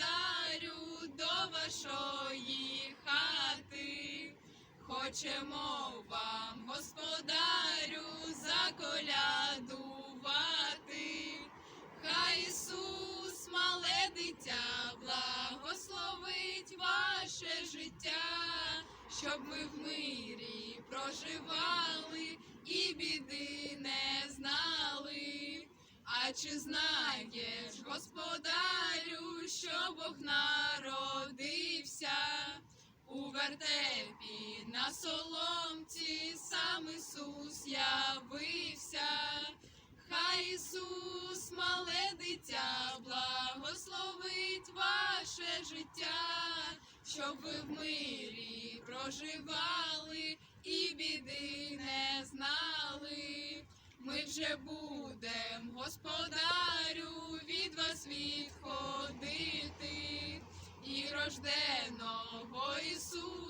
господарю, до вашої хати, хочемо вам, господарю, заколядувати, хай Ісус, мале дитя, благословить ваше життя, щоб ми в мирі проживали і біди не знали, а чи знає. Вертепі на соломці, сам Ісус явився. Хай Ісус, мале дитя, благословить ваше життя, щоб ви в мирі проживали і біди не знали. Ми вже будем, господарю, від вас відходити, і рожденого Ісуса